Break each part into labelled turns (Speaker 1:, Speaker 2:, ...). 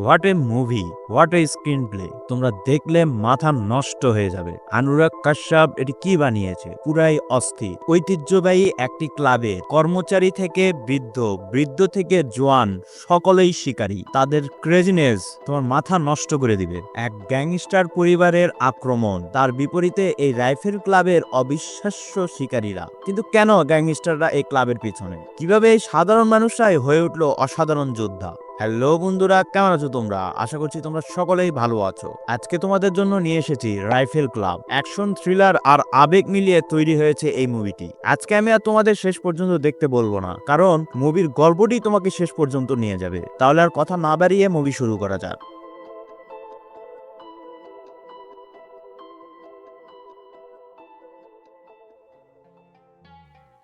Speaker 1: What a movie what a screenplay তোমরা দেখলে মাথা নষ্ট হয়ে যাবে। অনুরাগ কাশ্যপ এটি কি বানিয়েছে? পুরাই অস্থির। ঐতিহ্যবাহী একটি ক্লাবে কর্মচারী থেকে বৃদ্ধ বৃদ্ধ থেকে জোয়ান, সকলেই শিকারী। তাদের ক্রেজিনেস তোমার মাথা নষ্ট করে দিবে। এক গ্যাংস্টার পরিবারের আক্রমণ। তার বিপরীতে এই রাইফেল ক্লাবের অবিশ্বাস্য শিকারীরা। কিন্তু কেন গ্যাংস্টাররা এই ক্লাবের পিছনে? কীভাবে সাধারণ মানুষরাই হয়ে উঠল অসাধারণ যোদ্ধা? হ্যালো বন্ধুরা, কেমন আছো তোমরা? আশা করছি তোমরা সকলেই ভালো আছো। আজকে তোমাদের জন্য নিয়ে এসেছি রাইফেল ক্লাব। অ্যাকশন, থ্রিলার আর আবেগ মিলিয়ে তৈরি হয়েছে এই মুভিটি। আজকে আমি আর তোমাদের শেষ পর্যন্ত দেখতে বলব না, কারণ মুভির গল্পটি তোমাকে শেষ পর্যন্ত নিয়ে যাবে। তাহলে আর কথা না বাড়িয়ে মুভি শুরু করা যাক।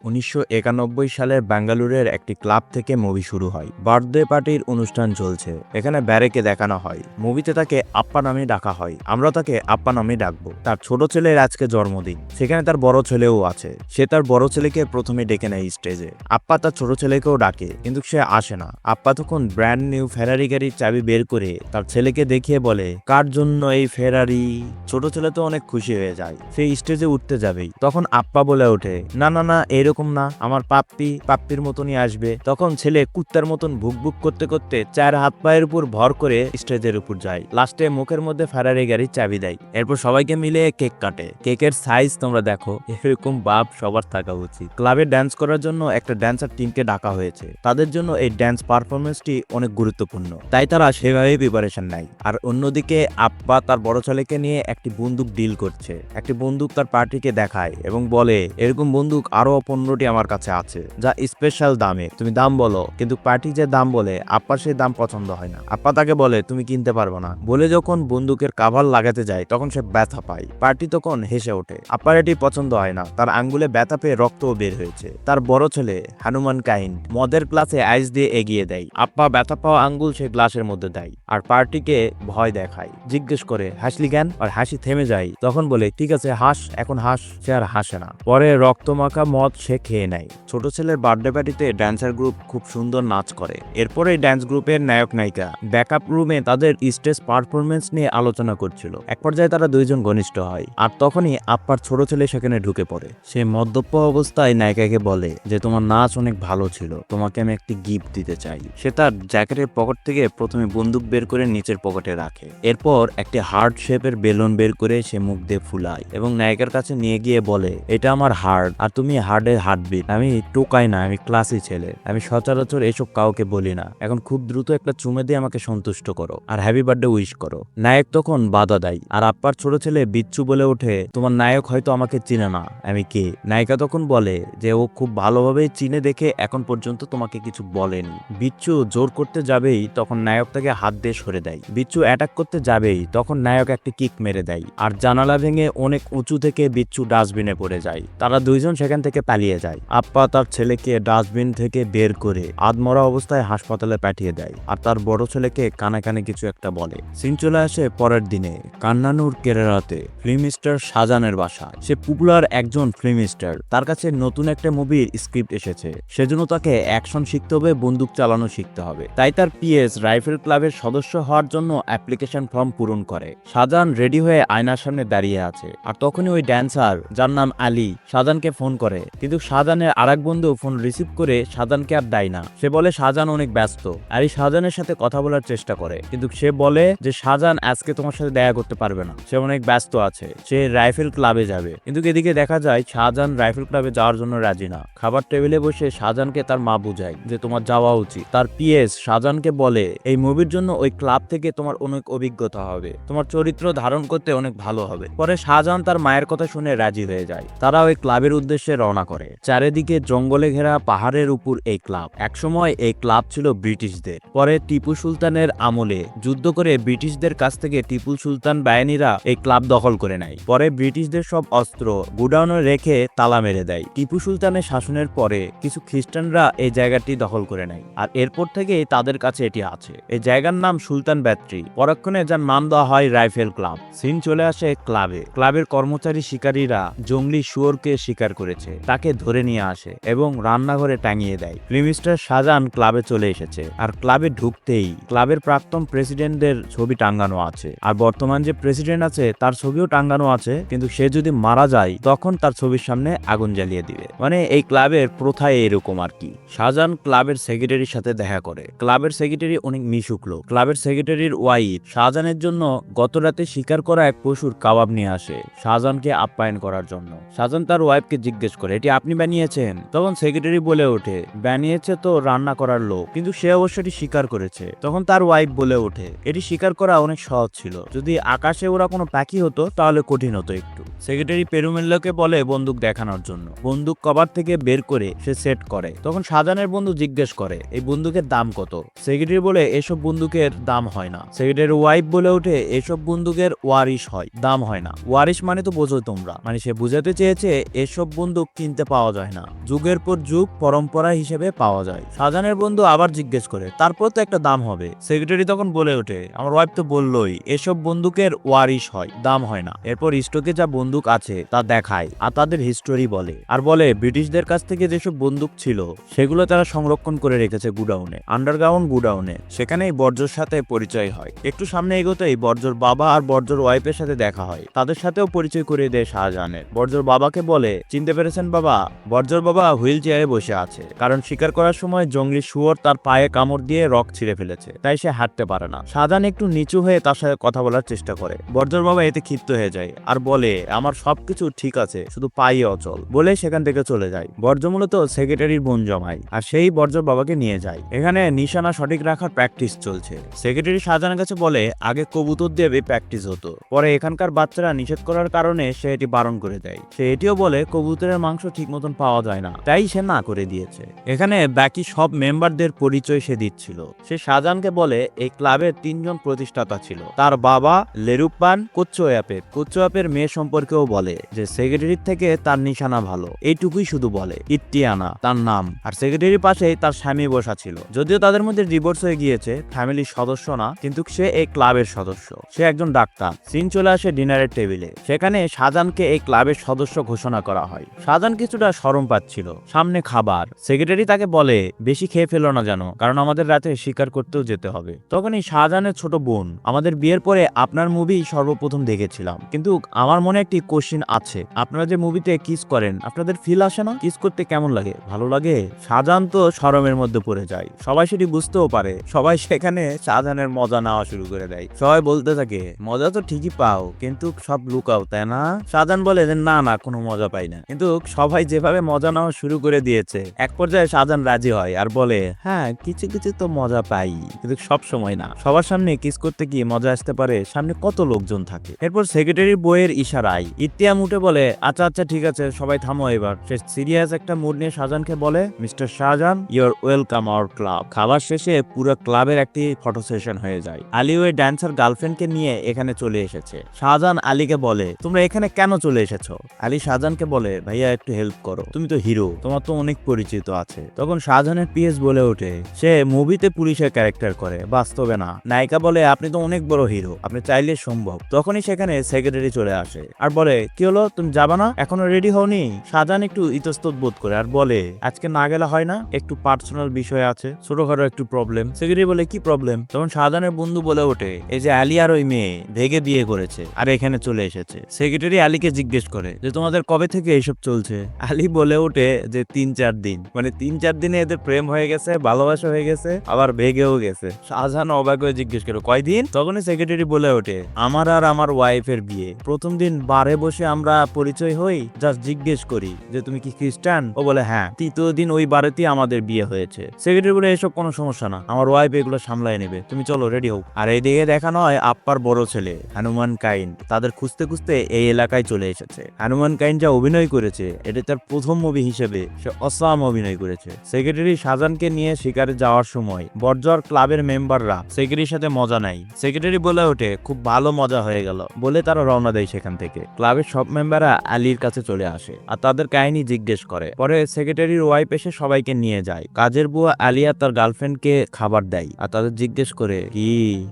Speaker 1: উনিশশো একানব্বই সালে বেঙ্গালুরের একটি ক্লাব থেকে মুভি শুরু হয়। বার্থডে পার্টির অনুষ্ঠান চলছে। এখানে ব্যারেকে দেখানো হয়। মুভিতে তাকে আপ্পা নামে ডাকা হয়। আমরা তাকে আপ্পা নামে ডাকবো। তার ছোট ছেলের আজকে জন্মদিন। সেখানে তার বড় ছেলেও আছে। সে তার বড় ছেলেকে প্রথমে ডেকে নেয় স্টেজে। আপ্পা তার ছোট ছেলেকেও ডাকে, কিন্তু সে আসে না। আপ্পা তখন ব্র্যান্ড নিউ ফেরারি গাড়ির চাবি বের করে তার ছেলেকে দেখিয়ে বলে, কার জন্য এই ফেরারি? ছোট ছেলে তো অনেক খুশি হয়ে যায়। সে স্টেজে উঠতে যাবেই। তখন আপ্পা বলে ওঠে, না না না, এরকম না। আমার পাপ্পি পাপ্পির মতনই আসবে। তখন ছেলে কুত্তার মতন ভুক ভুক করতে করতে চার হাত পায়ের উপর ভর করে স্টেজের উপর যায়। লাস্টে মুখের মধ্যে ফেরারি গাড়ির চাবি দেয়। এরপর সবাইকে মিলে কেক কাটে। কেকের সাইজ তোমরা দেখো। এরকম বাপ সবার থাকা উচিত। ক্লাবে ড্যান্স করার জন্য একটা ড্যান্সার টিমকে ডাকা হয়েছে। তাদের জন্য এই ড্যান্স পারফরমেন্সটি অনেক গুরুত্বপূর্ণ। তাই তারা সেভাবে প্রিপারেশন নেয়। আর অন্যদিকে আপ্পা তার বড় ছেলেকে নিয়ে একটি বন্দুক ডিল করছে। একটি বন্দুক তার পার্টিকে দেখায় এবং বলে, এরকম বন্দুক আরও পনেরোটি আমার কাছে আছে, যা স্পেশাল দামে। তুমি দাম বলো, কিন্তু পার্টি যে দাম বলে আপ্পার সেই দাম পছন্দ হয় না। আপ্পা তাকে বলে, তুমি কিনতে পারব না। বলে যখন বন্দুকের কাভার লাগাতে যায়, তখন সে ব্যথা পায়। পার্টি তখন হেসে ওঠে। আপ্পার এটি পছন্দ হয় না। তার আঙ্গুলে ব্যথা পেয়ে রক্তও বের হয়েছে। তার বড় ছেলে, হানুমান কাইন্ড মদের গ্লাসে আইস দিয়ে এগিয়ে দেয়। আপ্পা ব্যথা পাওয়া আঙ্গুল সে গ্লাসের মধ্যে দেয়, আর পার্টিকে ভয় দেখায়। জিজ্ঞেস করে, হাসলি কেন? আর হাসি থেমে যায়। তখন বলে, ঠিক আছে, হাস, এখন হাস, সে আর হাসে না। পরে রক্তমাখা মদ সে খেয়ে নেয়। ছোট ছেলের বার্থডে পার্টিতে ড্যান্সার গ্রুপ খুব সুন্দর নাচ করে। এরপরে ড্যান্স গ্রুপের নায়ক নায়িকা ব্যাকআপ রুমে তাদের স্টেজ পারফরমেন্স নিয়ে আলোচনা করছিল। এক পর্যায়ে তারা দুইজন ঘনিষ্ঠ হয় আর তখনই আপ্পার ছোট ছেলে সেখানে ঢুকে পড়ে। সে মদ্যপ অবস্থায় নায়িকাকে বলে যে, তোমার নাচ অনেক ভালো ছিল। তোমাকে আমি একটি গিফট দিতে চাই। সে তার জ্যাকেটের পকেট থেকে প্রথমে বন্দুক বের করে নিচের পকেটে রাখে। এরপর একটি হার্ট শেপের বেলুন বের করে সে মুখ দিয়ে ফুলায় এবং নায়িকার কাছে নিয়ে গিয়ে বলে, এটা আমার হার্ট, আর তুমি হার্টের হার্টবিট। আমি টোকাই না, আমি ক্লাসি ছেলে। আমি সচরাচর এসব কাউকে বলি না। এখন খুব দ্রুত একটা চুমে দিয়ে আমাকে সন্তুষ্ট করো। আর হ্যাপি বার্থডে উইশ করো। নায়ক তখন বাধা দেয়। আর আপ্পার ছোট ছেলে বিচ্ছু বলে ওঠে, তোমার নায়ক হয়তো আমাকে চিনে না। আমি কে? নায়িকা তখন বলে যে, ও খুব ভালোভাবে চিনে দেখে এখন পর্যন্ত তোমাকে কিছু বলেনি। বিচ্ছু জোর করতে যাবেই, তখন নায়ক তাকে হাত দিয়ে সরে দেয়। বিচ্ছু অ্যাটাক করতে যাবেই, তখন নায়ক একটি কিক মেরে দেয়। আর জানালা ভেঙে অনেক উঁচু থেকে বিচ্ছু ডাস্টবিনে পড়ে যায়। তারা দুইজন সেখান থেকে পালিয়ে যায়। আপ্পা তার ছেলেকে ডাস্টবিন থেকে বের করে আদমরা অবস্থায় হাসপাতালে পাঠিয়ে দেয় আর তার বড় ছেলেকে কানে কানে কিছু একটা বলে। সিন চলে আসে পরের দিনে কান্নানুর কেরালাতে ফিল্ম স্টার শাহজানের বাসায়। সে পপুলার একজন ফিল্ম স্টার তার কাছে নতুন একটা মুভির স্ক্রিপ্ট এসেছে। সেজন্য তাকে অ্যাকশন শিখতে হবে, বন্দুক চালানো শিখতে হবে। তাই তার পিএস রাইফেল ক্লাবের সদস্য হওয়ার জন্য অ্যাপ্লিকেশন ফর্ম পূরণ করে। শাহজাহান রেডি হয়ে আয়নার সামনে দাঁড়িয়ে আছে। আর তখনই ওই ড্যান্সার, যার নাম আলী শাহজাহানকে ফোন করে। কিন্তু শাহজাহানের আরেক বন্ধু ফোন রিসিভ করে শাহজানকে আর দেয় না। সে বলে শাহজাহান অনেক ব্যস্ত। আর এই শাহজাহানের সাথে কথা বলার চেষ্টা করে। কিন্তু সে বলে যে শাহজাহান আজকে তোমার সাথে দেখা করতে পারবে না। সে অনেক ব্যস্ত আছে। সে রাইফেল ক্লাবে যাবে। কিন্তু এদিকে দেখা যায় শাহজাহান রাইফেল ক্লাবে যাওয়ার জন্য রাজি না। খাবার টেবিলে বসে শাহজাহানকে তার মা বুঝায় যে, তোমার যাওয়া উচিত। তার পিএস শাহজাহানকে বলে, এই মুভির জন্য ওই ক্লাব থেকে তোমার অনেক অভিজ্ঞতা হবে। তোমার চরিত্র ধারণ করতে অনেক ভালো হবে। পরে শাহজাহান তার মায়ের কথা শুনে রাজি হয়ে যায়। তারা ওই ক্লাবের উদ্দেশ্যে রওনা করে। চারিদিকে জঙ্গলে ঘেরা পাহাড়ের উপর এই ক্লাব। একসময় এই ক্লাব ছিল ব্রিটিশদের। পরে টিপু সুলতানের আমলে যুদ্ধ করে ব্রিটিশদের কাছ থেকে টিপু সুলতান বাহিনীরা এই ক্লাব দখল করে নেয়। পরে ব্রিটিশদের সব অস্ত্র গুডাউনে রেখে তালা মেরে দেয়। টিপু সুলতানের শাসনের পরে কিছু খ্রিস্টানরা এই জায়গাটি দখল করে নেয়। আর এরপর থেকে তাদের কাছে এটি আছে। এই জায়গার নাম সুলতান ব্যাত্রী। পরক্ষণে যার নাম দেওয়া হয় রাইফেল ক্লাব। সিন চলে আসে ক্লাবে। ক্লাবের কর্মচারী শিকারীরা জঙ্গলি শুয়োরকে শিকার করেছে। তাকে ধরে নিয়ে আসে এবং রান্নাঘরে টাঙিয়ে দেয়। মিস্টার শাহজাহান ক্লাবে চলে এসেছে। আর ক্লাবে ঢুকতেই ক্লাবের প্রাক্তন প্রেসিডেন্টদের ছবি টাঙ্গানো আছে। আর বর্তমান যে প্রেসিডেন্ট আছে, তার ছবিও টাঙ্গানো আছে। কিন্তু সে যদি মারা যায়, তখন তার ছবির সামনে আগুন জ্বালিয়ে দিবে। মানে এই ক্লাবের প্রথায় এরকম আর কি। শাহজাহান ক্লাবের সেক্রেটারির সাথে দেখা করে। ক্লাবের সেক্রেটারি অনেক মিশুক লোক। ক্লাবের সেক্রেটারির ওয়াইফ শাহজাহানের জন্য গত রাতে শিকার করা এক পশুর কাবাব নিয়ে আসে। শাহজাহানকে আপ্যায়ন করার জন্য। শাহজাহান তার ওয়াইফকে জিজ্ঞেস করে, এটি আপনি বানিয়েছেন। তখন সেক্রেটারি বলে ওঠে, বানিয়েছে তো রান্না করার লোক, কিন্তু সে অবশ্য এটি স্বীকার করেছে। তখন তার ওয়াইফ বলে ওঠে, এটি স্বীকার করা অনেক সহজ ছিল। যদি আকাশে ওরা কোনো পাখি হতো, তাহলে কঠিন হতো একটু। সেক্রেটারি পেরুমেল্লোকে বলে বন্দুক দেখানোর জন্য। বন্দুক কভার থেকে বের করে সে সেট করে। তখন শাহজাহানের বন্ধু জিজ্ঞেস করে, এই বন্দুকের দাম কত? সেক্রেটারি বলে, এসব বন্দুকের দাম হয় না। সেক্রেটারি ওয়াইফ বলে ওঠে, এসব বন্দুকের ওয়ারিশ হয়, দাম হয় না। ওয়ারিশ মানে তো বোঝো তোমরা। মানে সে বুঝাতে চেয়েছে, এসব বন্দুক কিনতে পাওয়া যায় না। যুগের পর যুগ পরম্পরা হিসেবে পাওয়া যায়। শাহজাহানের বন্ধু আবার জিজ্ঞেস করে, তারপর তো একটা দাম হবে। সেক্রেটারি তখন বলে ওঠে, আমার ওয়াইফ তো বললোই, এসব বন্দুকের ওয়ারিশ হয়, দাম হয় না। এরপর স্টকে যা বন্দুক আছে, তা দেখায়, আর তাদের হিস্টোরি বলে। আর বলে, ব্রিটিশদের কাছ থেকে যেসব বন্দুক ছিল, সেগুলো তারা সংরক্ষণ করে রেখেছে গুডাউনে আন্ডারগ্রাউন্ড গুডাউনে। সেখানেই বর্জর সাথে পরিচয় হয়। একটু সামনে এগোতেই বর্জর বাবা আর বর্জর ওয়াইফের সাথে দেখা হয়। তাদের সাথেও পরিচয় করিয়ে দেয় শাহজাহানের। বর্জর বাবাকে বলে, চিনতে পেরেছেন বাবা? বর্জর বাবা হুইল চেয়ারে বসে আছে, কারণ শিকার করার সময় জঙ্গলি শুয়োর তার পায়ে কামড় দিয়ে রক ছিঁড়ে ফেলেছে, তাই সে হাঁটতে পারে না। শাহজাহান একটু নিচু হয়ে তার সাথে কথা বলার চেষ্টা করে। বর্জর বাবা এতে ক্ষিপ্ত হয়ে যায়, আর বলে, আমার সবকিছু ঠিক আছে, শুধু পাই অচল। বলে সেখান থেকে চলে যায়। বর্জ মূলত সেক্রেটারির বোন জমায় আর সেই বর্জর বাবাকে নিয়ে যায়। এখানে নিশানা সঠিক রাখার প্র্যাকটিস চলছে। সেক্রেটারি শাহজাহানের কাছে বলে, আগে কবুতর দিয়ে প্র্যাকটিস হতো। পরে এখানকার বাচ্চারা নিষেধ করার কারণে সে এটি বারণ করে দেয়। সে এটিও বলে, কবুতরের মাংস ঠিক মতন পাওয়া যায় না, তাই সে না করে দিয়েছে। এখানে বাকি সব মেম্বারদের পরিচয় সে দিচ্ছিল। সে শাহজাহানকে বলে, এই ক্লাবের তিনজন প্রতিষ্ঠাতা ছিল। তার বাবা লেরুপ্পান কোচ্চোয়াপের। কোচ্চোয়াপের মেয়ে সম্পর্কেও বলে যে সেক্রেটারির থেকে তার নিশানা ভালো। এইটুকুই শুধু বলে ইট্টিয়ানা তার নাম। আর সেক্রেটারির পাশেই তার স্বামী বসা ছিল। যদিও তাদের মধ্যে ডিভোর্স হয়ে গিয়েছে ফ্যামিলির সদস্য না, কিন্তু সে এই ক্লাবের সদস্য। সে একজন ডাক্তার। সিন চলে আসে ডিনারের টেবিলে। সেখানে শাহজাহানকে এই ক্লাবের সদস্য ঘোষণা করা হয়। শাহজাহান কিছুটা সরম পাচ্ছিল। সামনে খাবার। সেক্রেটারি তাকে বলে, বেশি খেয়ে ফেলো না জানো কারণ আমাদের রাতে শিকার করতেও যেতে হবে। তখনই শাহজাহানের ছোট বোন, আমাদের বিয়ের পরে আপনার মুভি সর্বপ্রথম দেখেছিলাম। কিন্তু আমার মনে একটি কোশ্চিন আছে। আপনারা যে মুভিতে কিস করেন, আপনাদের ফিল আসে না? কিস করতে কেমন লাগে? ভালো লাগে? শাহজাহান তো সরমের মধ্যে পড়ে যায়। সবাই সেটি বুঝতেও পারে। সবাই সেখানে শাহজাহানের মজা নেওয়া শুরু করে দেয়। সবাই বলতে থাকে, মজা তো ঠিকই পাও, কিন্তু সব লুকাও, তাই না? শাহজাহান বলে যে না না, কোনো মজা পাই না। কিন্তু সবাই যেভাবে মজা নেওয়া শুরু করে দিয়েছে, এক পর্যায়ে শাহজাহান রাজি হয় আর বলে হ্যাঁ কিছু কিছু তো মজা পাই, কিন্তু সব সময় না। সবার সামনে কিস করতে গিয়ে মজা আসতে পারে, সামনে কত লোকজন থাকে। এরপর সেক্রেটারি বইয়ের ইশারায় ইতিয়াম উঠে বলে আচ্ছা আচ্ছা ঠিক আছে, সবাই থামো এবার। সে সিরিয়াস একটা মুড নিয়ে শাহজাহানকে বলে, mister Shahjahan your welcome our club. খাবার শেষে পুরো ক্লাবের একটি ফটো সেশন হয়ে যায়। আলী ওই ড্যান্সার গার্লফ্রেন্ডকে নিয়ে এখানে চলে এসেছে। শাহজাহান আলীকে বলে, তোমরা এখানে কেন চলে এসেছ? আলী শাহজাহানকে বলে, ভাইয়া, একটু হেল্প করো। তুমি তো হিরো তোমার তো অনেক পরিচিত আছে। তখন শাহজাহানের পিএস বলে ওঠে, সে মুভিতে পুলিশের ক্যারেক্টার করে, বাস্তবে না। নায়িকা বলে, আপনি তো অনেক বড় হিরো আপনি চাইলে সম্ভব। তখনই সেখানে সেক্রেটারি চলে আসে আর বলে, কি হলো, তুমি যাবা না? এখনও রেডি হওনি? শাহজাহান একটু ইতস্তত বোধ করে আর বলে, আজকে না গেলে হয় না, একটু পার্সোনাল বিষয় আছে, ছোটখাটো একটু প্রবলেম সেক্রেটারি বলে, কি প্রবলেম তখন শাহজাহানের বন্ধু বলে ওঠে, এই যে আলী আর ওই মেয়ে, ভেগে বিয়ে করেছে, আর এখানে চলে এসেছে। সেক্রেটারি আলীকে জিজ্ঞেস করে, যে তোমাদের কবে থেকে এইসব চলছে? আলী বলে ওঠে যে তিন চার দিন। মানে তিন চার দিনে এদের প্রেম হয়ে গেছে, ভালোবাসা হয়ে গেছে, আবার ভেগেও গেছে। শাহজাহান অবাক হয়ে জিজ্ঞেস করে, কয়দিন? তখনই সেক্রেটারি বলে ওঠে, আমার আর আমার ওয়াইফের বিয়ে। প্রথম দিন বারে বসে আমরা পরিচয় হই জাস্ট জিজ্ঞেস করি যে, তুমি কি খ্রিস্টান? ও বলে হ্যাঁ। তৃতীয় দিন ওই বারেতেই আমাদের বিয়ে হয়েছে। সেক্রেটারি বলে, এসব কোনো সমস্যা না। আমার ওয়াইফ এগুলো সামলায় নেবে। তুমি চলো রেডি হোক। আর এইদিকে দেখানো হয় আপ্পার বড় ছেলে, হনুমান কাইন, তাদের খুঁজতে খুঁজতে এই এলাকায় চলে এসেছে। হনুমান কাইন যা অভিনয় করেছে এটা তার প্রথম মুভি হিসেবে সে অসাম অভিনয় করেছে। সেক্রেটারি শাহজাহানকে নিয়ে শিকারে যাওয়ার সময় বর্জর ক্লাবের মেম্বাররা সেক্রেটারির সাথে মজা নাই সেক্রেটারি বলে ওঠে, খুব ভালো মজা হয়ে গেল। বলে তারা রওনা দেয় সেখান থেকে। ক্লাবের সব মেম্বাররা আলীর কাছে চলে আসে আর তাদের কাহিনী জিজ্ঞেস করে। পরে সেক্রেটারির ওয়াইফ এসে সবাইকে নিয়ে যায়। কাজের বুয়া আলিয়া তার গার্লফ্রেন্ডকে খাবার দেয় আর তাদের জিজ্ঞেস করে, কি,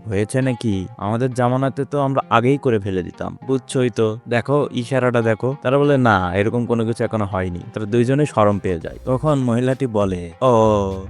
Speaker 1: হয়েছে নাকি? আমাদের জামানাতে তো আমরা আগেই করে ফেলে দিতাম। বুঝছই তো। দেখো, ইশারাটা দেখো। তারা বলে, না, এরকম কোনো কিছু এখনও হয়নি, তারা দুইজনে সরম পেয়ে যায়। তখন মহিলাটি বলে, ও,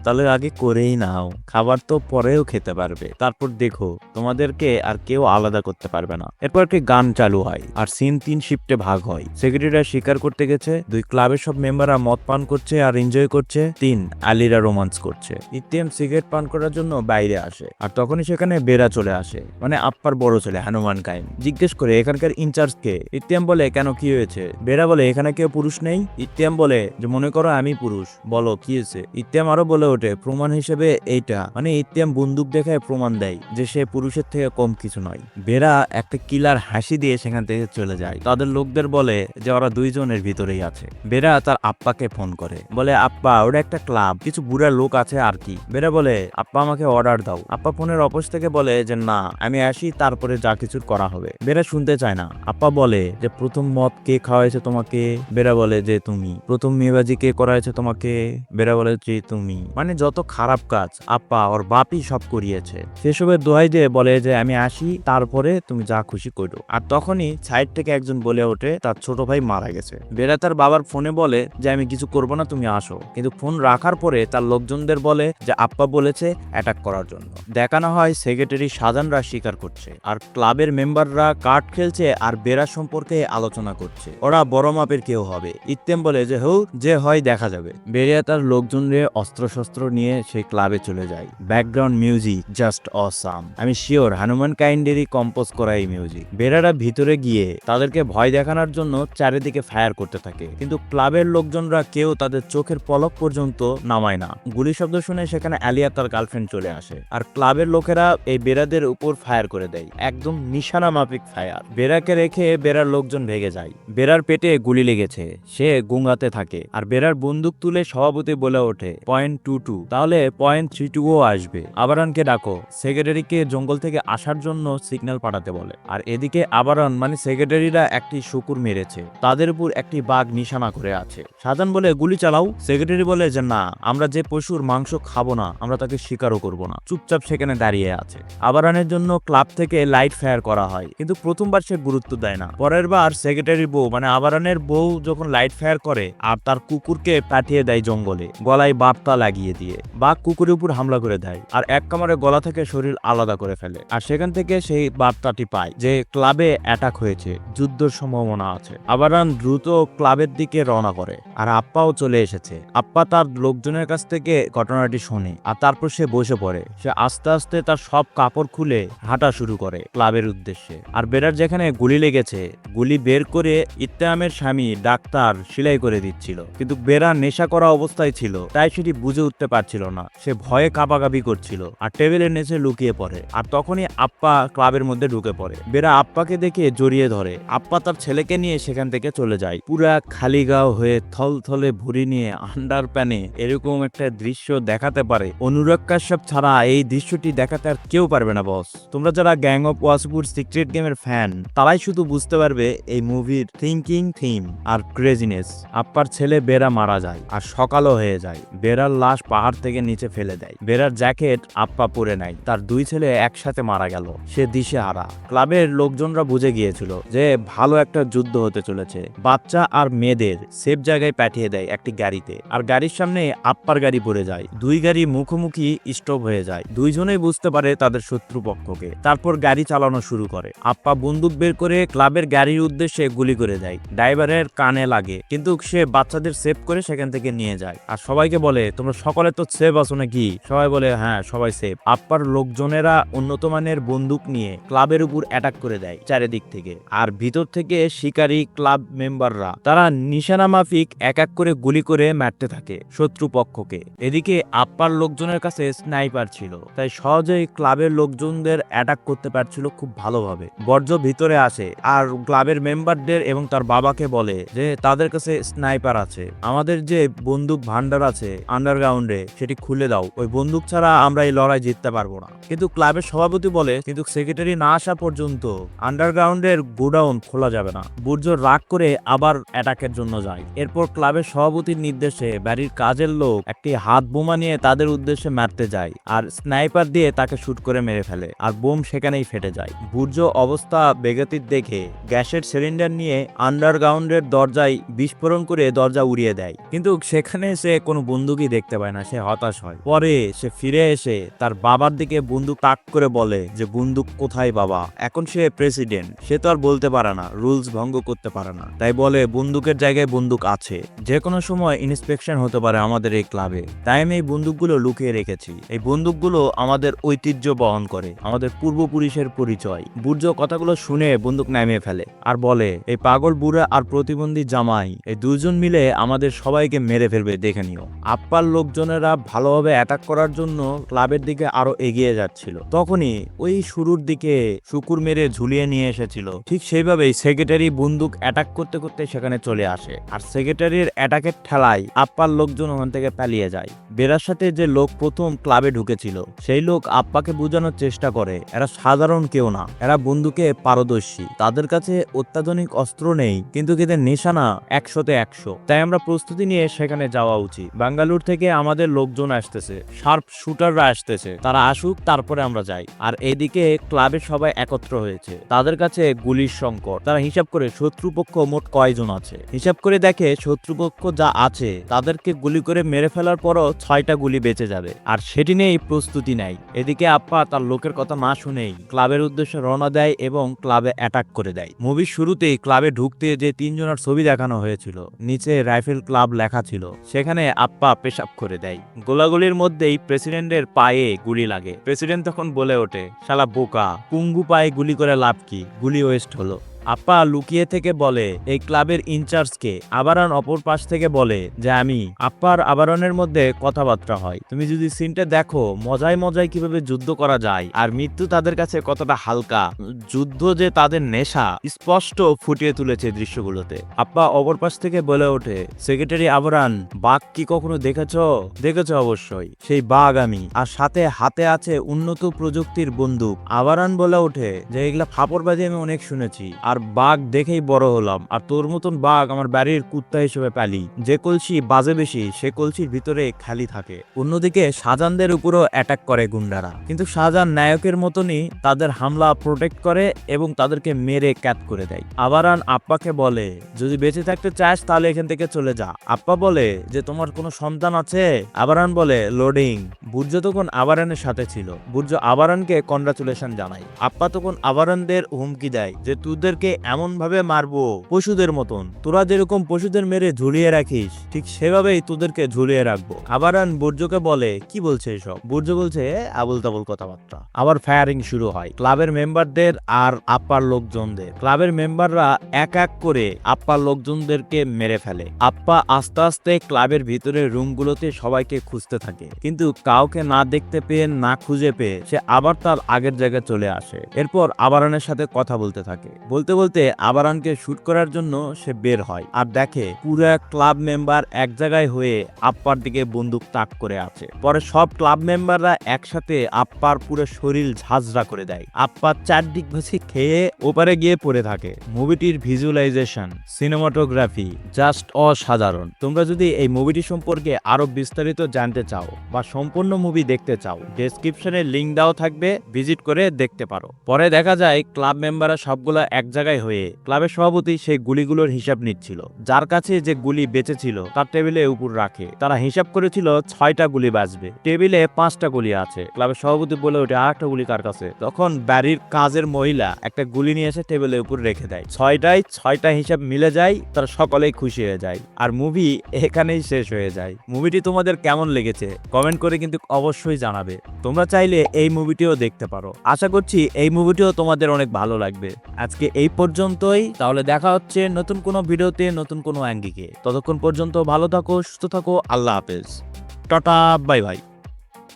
Speaker 1: তাহলে আগে করেই নাও, খাবার তো পরেও খেতে পারবে। তারপর দেখো, তোমাদেরকে আর কেউ আলাদা করতে পারবে না। এরপর একটি গান চালু হয়, আর সিন তিন শিফটে ভাগ হয়। সেক্রেটারিরা স্বীকার করতে গেছে, দুই ক্লাবের সব মেম্বাররা মদ পান করছে আর এনজয় করছে। তিন, আলিরা রোমান্স করছে। ইতিএম সিগারেট পান করার জন্য বাইরে আসে, আর তখনই সেখানে বেড়া চলে আসে। মানে আপ্পার বড় ছেলে, হনুমান কাইম জিজ্ঞেস করে, এখানকার ইনচার্জ কে? ইতিএম বলে, কেন, কি হয়েছে? বেড়া বলে, এখানে কেউ পুরুষ নেই? ইতিএম বলে যে, মনে করো আমি পুরুষ, বলো কি হয়েছে? ইতিএম আরও বলে ওঠে, প্রমাণ হিসেবে এইটা। মানে ইতিএম বন্দুক দেখায় প্রমাণ দেয় যে, সে পুরুষের থেকে কম কিছু নয়। বেরা একটা কিলার হাসি দিয়ে সেখান থেকে চলে যায়। তাদের লোকদের বলে যে, ওরা দুইজনের ভিতরেই আছে। বেরা তার আপ্পাকে ফোন করে। বলে, আপ্পা, ওটা একটা ক্লাব, কিছু বুড়া লোক আছে আর কি? বেরা বলে, আপ্পা আমাকে অর্ডার দাও। আপ্পা ফোনের অপোজ থেকে বলে যে, না, আমি আসি, তারপরে যা কিছু করা হবে। বেরা শুনতে চায় না। আপ্পা বলে যে, প্রথম মদ কে খাওয়াইছে তোমাকে? বেরা বলে যে তুমি। প্রথম মেয়েবাজি কে করাইছে তোমাকে? বেরা বলে যে তুমি। মানে যত খারাপ কাজ আপ্পা ওর বাপই সব করিয়েছে। সেসবের দোহাই দিয়ে বলে যে, আমি আসি, তারপরে তুমি যা খুশি করো। আর তখনই সাইড থেকে একজন বলে ওঠে, তার ছোট ভাই মারা গেছে। বেড়া তার বাবার ফোনে বলে যে, আমি কিছু করব না, তুমি আসো। কিন্তু ফোন রাখার পরে তার লোকজনদের বলে যে আপ্পা বলেছে অ্যাটাক করার জন্য। দেখানো হয় সেক্রেটারি সাজানরা স্বীকার করছে। আর ক্লাবের মেম্বাররা কার্ড খেলছে আর বেড়া সম্পর্কে আলোচনা করছে। ওরা বড় মাপের কেউ হবে। ইত্তেম বলে যে, হৌ, যে হয় দেখা যাবে। বেরিয়া তার লোকজনরে অস্ত্রশস্ত্র নিয়ে সেই ক্লাবে চলে যায়। ব্যাকগ্রাউন্ড মিউজিক জাস্ট অসাম আমি শিওর হনুমান কাইন্ডেরই কম্পোজ করা এই মিউজিক বেরারা ভিতরে গিয়ে তাদেরকে ভয় দেখানোর জন্য চারিদিকে ফায়ার করতে থাকে। কিন্তু ক্লাবের লোকজনরা কেউ তাদের চোখের পলক পর্যন্ত নামায় না। গুলি শব্দ শুনে সেখানে আলিয়া তার গার্লফ্রেন্ড চলে আসে। আর ক্লাবের লোকেরা এই বেরাদের উপর ফায়ার করে দেয়। একদম নিশানা মাফিক ফায়ার বেরাকে রেখে বেরার লোকজন ভেগে যায়। বেরার পেটে গুলি লেগেছে। সে গুঙ্গাতে থাকে, আর বেরার বন্দুক তুলে সভাপতি বলে ওঠে, পয়েন্ট টু, তাহলে পয়েন্ট থ্রি টু ও আসবে। আবারানকে ডাকো, সেক্রেটারিকে জঙ্গল থেকে আসার জন্য সিগন্যাল পাঠাতে বলে, আর এদিকে আবারন মানে সেক্রেটারিরা একটি শুকুর মেরেছে, তাদের উপর একটি বাঘ নিশানা করে আছে। সাজান বলে, গুলি চালাও। সেক্রেটারি বলে, যে না, আমরা যে পশুর মাংস খাব না, আমরা তাকে শিকারও করব না। চুপচাপ সেখানে দাঁড়িয়ে আছে। আবারানের জন্য ক্লাব থেকে লাইট ফায়ার করা হয়, কিন্তু প্রথমবার সে গুরুত্ব দেয় না। পরের বার সেক্রেটারি বউ মানে আবারানের বউ যখন লাইট ফায়ার করে আর তার কুকুরকে পাঠিয়ে দেয় জঙ্গলে, গলায় বার্তা লাগিয়ে দিয়ে। বাঘ কুকুরের উপর হামলা করে দেয় আর এক কামড়ে গলা থেকে শরীর আলাদা করে ফেলে। আর সেখান থেকে সেই বার্তাটি পায় যে ক্লাবে অ্যাটাক হয়েছে, যুদ্ধের সম্ভাবনা আছে। আবারান দ্রুত ক্লাবের দিকে রওনা করে আর আপ্পাও চলে এসেছে। আপ্পা তার লোকজনের কাছ থেকে ঘটনাটি শোনে আর তারপর সে বসে পড়ে। সে আস্তে আস্তে তার সব কাপড় খুলে হাঁটা শুরু করে ক্লাবের উদ্দেশ্যে। আর বেরার যেখানে গুলি লেগেছে, গুলি বের করে ইত্তেহামের স্বামী ডাক্তার সেলাই করে দিচ্ছিল। কিন্তু বেরা নেশা করা অবস্থায় ছিল, তাই সেটি বুঝে উঠতে পারছিল না। সে ভয়ে কাবাকাবি করছিল আর টেবিলের নিচে লুকিয়ে পড়ে। আর তখনই আপ্পা ক্লাবের মধ্যে ঢুকে পড়ে। বেরা আপ্পাকে দেখে জড়িয়ে ধরে। আপ্পা তার ছেলেকে নিয়ে সেখান থেকে চলে যায়। পুরা খালি গাও হয়ে থল থলে ভুড়ি নিয়ে আন্ডার প্যানে এরকম একটা দৃশ্য দেখাতে পারে। অনুরাগ কাশ্যপ ছাড়া এই দৃশ্যটি দেখাতে আর কেউ পারবে না, বস। তোমরা যারা গ্যাং অফ ওয়াসপুর সিক্রেট গেমের ফ্যান, তারাই শুধু বুঝতে পারবে এই মুভির থিঙ্কিং থিম আর ক্রেজিনেস। আপ্পার ছেলে বেরা মারা যায় আর সকালও হয়ে যায়। বেরার লাশ পাহাড় থেকে নিচে ফেলে দেয়। বেরার জ্যাকেট আপ্পা পরে নাই তার দুই ছেলে একসাথে মারা গেল। সে দিশে হারা ক্লাবের লোকজনরা বুঝে গিয়েছিল যে ভালো একটা যুদ্ধ হতে চলেছে। বাচ্চা আর মেয়েদের সেফ জায়গায় পাঠিয়ে দেয় একটি গাড়িতে। আর গাড়ির সামনে আপ্পার গাড়ি পড়ে যায়। দুই গাড়ি মুখোমুখি স্টপ হয়ে যায়। দুইজনেই বুঝতে পারে তাদের শত্রুপক্ষকে তারপর গাড়ি চালানো শুরু করে। আপ্পা বন্দুক বের করে ক্লাবের গাড়ির উদ্দেশ্যে গুলি করে দেয়। ড্রাইভারের কানে লাগে। কিন্তু সে বাচ্চাদের সেভ করে সেখান থেকে নিয়ে যায়। আর সবাইকে বলে, তোমরা সকলে তো সেভ আছো নাকি? সবাই বলে হ্যাঁ সবাই সেভ আপ্পার লোকজনেরা উন্নত মানের বন্দুক নিয়ে ক্লাবের উপর অ্যাটাক করে দেয় চারিদিক থেকে। আর ভিতর থেকে শিকারী ক্লাব মেম্বাররা তারা নিশানা মাফিক এক এক করে গুলি করে মারতে থাকে শত্রু পক্ষকে। এদিকে আপ্পার লোকজনের কাছে স্নাইপার ছিল, তাই সহজেই ক্লাবের লোকজনদের অ্যাটাক করতে পারছিল খুব ভালোভাবে। বর্জ্য ভিতরে আসে, আর ক্লাবের মেম্বারদের এবং তার বাবাকে বলে যে তাদের কাছে স্নাইপার আছে। আমাদের যে বন্দুক ভান্ডার আছে আন্ডারগ্রাউন্ডে সেটি খুলে দাও। ওই বন্দুক ছাড়া আমরা এই লড়াই জিততে পারব না। কিন্তু ক্লাবের সভাপতি বলে, কিন্তু সেক্রেটারি না আসা পর্যন্ত আন্ডারগ্রাউন্ডের গোডাউন খোলা যাবে না। বুর্জ রাগ করে আবার অ্যাটাকের জন্য যায়। এরপর ক্লাবের সভাপতির নির্দেশে বাড়ির কাজের লোক একটি হাত বোমা নিয়ে তাদের উদ্দেশ্যে মারতে যায় আর স্নাইপার দিয়ে তাকে শুট করে মেরে ফেলে আর বোম সেখানেই ফেটে যায়। বুর্জ অবস্থা বেগতির দেখে গ্যাসের সিলিন্ডার নিয়ে আন্ডারগ্রাউন্ডের দরজায় বিস্ফোরণ করে দরজা উড়িয়ে দেয়। কিন্তু সেখানে সে কোনো বন্দুকই দেখতে পায় না, সে হতাশ হয়। পরে সে ফিরে এসে তার বাবার দিকে বন্দুক তাক করে বলে যে, বন্দুক কোথায় বাবা? এখন সে প্রেসিডেন্ট। সে তো আর বলতে পারে না, রুলস ভঙ্গ করতে পারে না। তাই বলে, বন্দুকের জায়গায় বন্দুক আছে। যে কোনো সময় ইন্সপেকশন হতে পারে আমাদের এই ক্লাবে। তাই আমি এই বন্দুকগুলো লুকিয়ে রেখেছি। এই বন্দুকগুলো আমাদের ঐতিহ্য বহন করে, আমাদের পূর্বপুরুষের পরিচয়। বুর্জ কথাগুলো শুনে বন্দুক নামিয়ে ফেলে আর বলে, এই পাগল বুড়া আর প্রতিবন্ধী জামাই এই দুজন মিলে আমাদের সবাইকে মেরে ফেলবে, দেখে নিও। আপ্পার লোকজনেরা ভালোভাবে অ্যাটাক করার জন্য ক্লাবের দিকে আরও এগিয়ে যাচ্ছিল। তখনই ওই শুরুর দিকে শুকুর মেরে ঝুলিয়ে নিয়ে এসেছিল। ঠিক সেইভাবেই সেক্রেটারি বন্দুক অ্যাটাক করতে করতে সেখানে চলে আসে। আর সেক্রেটারির অ্যাটাকের ঠেলায় আপ্পার লোকজন ওখান থেকে পালিয়ে যায়। বেরার সাথে যে লোক প্রথম ক্লাবে ঢুকেছিল, সেই লোক আপ্পাকে বোঝানোর চেষ্টা করে, এরা সাধারণ কেউ না। এরা বন্দুকে পারদর্শী। তাদের কাছে অত্যাধুনিক অস্ত্র নেই, কিন্তু এদের নিশানা একশোতে একশো। তাই আমরা প্রস্তুতি নিয়ে সেখানে যাওয়া উচিত। বাঙ্গালুর থেকে আমাদের লোকজন আসতেছে, শার্প শুটাররা আসতেছে। তারা আসুক, তারপরে আমরা যাই। আর এদিকে ক্লাবে সবাই একত্র হয়েছে। তাদের কাছে গুলির সংকট। তারা হিসাব করে শত্রুপক্ষ মোট কয়জন আছে? হিসাব করে দেখে শত্রুপক্ষ যা আছে, তাদেরকে গুলি করে মেরে ফেলার পরও ছয়টা গুলি বেঁচে যাবে। আর সেটি নিয়েই প্রস্তুতি নেয়। এদিকে আপ্পা তার লোকের কথা না শুনেই ক্লাবের উদ্দেশ্যে রওনা দেয় এবং ক্লাবে অ্যাটাক করে দেয়। মুভির শুরুতেই ক্লাবে ঢুকতে যে তিনজনের ছবি দেখানো হয়েছিল, নিচে রাইফেল ক্লাব লেখা ছিল, সেখানে আপ্পা পেশাব করে দেয়। গোলাগুলির মধ্যেই প্রেসিডেন্টের পায়ে গুলি লাগে। প্রেসিডেন্ট তখন বলে ওঠে, শালা বোকা, পুঙ্গু পায়ে গুলি করে লাভ কি? গুলি ওয়েস্ট হলো। আপা লুকিয়ে থেকে বলে, এই ক্লাবের ইনচার্জকে আবারন অপর পাশ থেকে বলে, যে আমি। আপ্পার আবারনের মধ্যে কথাবার্তা হয়। তুমি যদি সিনটা দেখো, মজায় মজায় কীভাবে যুদ্ধ করা যায়, আর মৃত্যু তাদের কাছে কতটা হালকা, যুদ্ধ যে তাদের নেশা, স্পষ্ট ফুটিয়ে তুলেছে দৃশ্যগুলোতে। আপ্পা অপর পাশ থেকে বলে ওঠে, সেক্রেটারি আবরান, বাঘ কি কখনো দেখেছ? দেখেছ অবশ্যই, সেই বাঘ আমি, আর সাথে হাতে আছে উন্নত প্রযুক্তির বন্দুক। আবারান বলে ওঠে, যে এগুলা ফাপড়বাজি আমি অনেক শুনেছি। আর বাঘ দেখেই বড় হলাম। আর তোর মতন বাঘ আমার বাড়ির কুত্তা হিসেবে পালি। যে কলসি বাজে বেশি, সে কলসির ভিতরে খালি থাকে। অন্যদিকে শাহজাহানদের উপরও অ্যাটাক করে গুন্ডারা। কিন্তু শাহজাহান নায়কের মতনই তাদের হামলা প্রোটেক্ট করে এবং তাদেরকে মেরে ক্যাট করে দেয়। আবারান আপ্পাকে বলে, যদি বেঁচে থাকতে চাস তাহলে এখান থেকে চলে যা। আপ্পা বলে, যে তোমার কোনো সন্তান আছে? আবারান বলে, লোডিং। বুর্জ তখন আবারানের সাথে ছিল। বুর্জ আবারানকে কনগ্রাচুলেশন জানায়। আপ্পা তখন আবারানদের হুমকি দেয় যে তোদেরকে এমন ভাবে মারবো পশুদের মতন। তোরা যেরকম পশুদের মেরে ঝুলিয়ে রাখিস ঠিক সেভাবেই তোদেরকে ঝুলিয়ে রাখব। আবারান বুর্জকে বলে কি বলছে এসব? বুর্জ বলছে "এ, আবল তাবল কথাবার্তা। আবার ফায়ারিং শুরু হয়। ক্লাবের মেম্বারদের আর আপ্পার লোকজনদের। ক্লাবের মেম্বাররা এক এক করে আপ্পার লোকজনদেরকে মেরে ফেলে। আপ্পা আস্তে আস্তে ক্লাবের ভিতরের রুমগুলোতে সবাইকে খুঁজতে থাকে। কিন্তু কাউকে না দেখতে পেয়ে না খুঁজে পেয়ে সে আবার তার আগের জায়গায় চলে আসে। এরপর আবারানের সাথে কথা বলতে থাকে। বলতে বলতে বলতে আবারানকে শুট করার জন্য সে বের হয়। আর দেখে পুরো ক্লাব মেম্বার এক জায়গায় হয়ে আপ্পার দিকে বন্দুক তাক করে আছে। পরে সব ক্লাব মেম্বাররা একসাথে আপ্পার পুরো শরীর ঝাঁঝরা করে দেয়। আপ্পার চারদিক ভাসি খেয়ে ওপারে গিয়ে পড়ে থাকে। মুভিটির ভিজুয়ালাইজেশন সিনেমাটোগ্রাফি জাস্ট অসাধারণ। তোমরা যদি এই মুভিটি সম্পর্কে আরও বিস্তারিত জানতে চাও বা সম্পূর্ণ মুভি দেখতে চাও ডেসক্রিপশনে লিংক দেওয়া থাকবে। ভিজিট করে দেখতে পারো। পরে দেখা যায় ক্লাব মেম্বাররা সবগুলা এক জায়গায় হয়ে ক্লাবের সভাপতি সেই গুলিগুলোর হিসাব নিচ্ছিল। যার কাছে যে গুলি বেঁচে ছিল তার টেবিলে উপর রাখে। তারা হিসাব করেছিল, ছয়টা গুলি বাজবে টেবিলে পাঁচটা গুলি আছে। ক্লাবের সভাপতি বলে ওঠে আর একটা গুলি কার কাছে? তখন বাড়ির কাজের মহিলা একটা গুলি নিয়ে এসে টেবিলের উপর রেখে দেয়। ছয়টায় ছয়টা হিসাব মিলে যায়, তারা সকলেই খুশি হয়ে যায়। আর মুভি এখানেই শেষ হয়ে যায়। মুভিটি তোমাদের কেমন লেগেছে? কমেন্ট করে কিন্তু অবশ্যই জানাবে। তোমরা চাইলে এই মুভিটিও দেখতে পারো। আশা করছি এই মুভিটিও তোমাদের অনেক ভালো লাগবে। আজকে এই পর্যন্তই। তাহলে দেখা হচ্ছে নতুন কোনো ভিডিওতে, নতুন কোনো অ্যাঙ্গিকে। ততক্ষণ পর্যন্ত ভালো থাকো, সুস্থ থাকো, আল্লাহ হাফেজ। Tata, bye bye.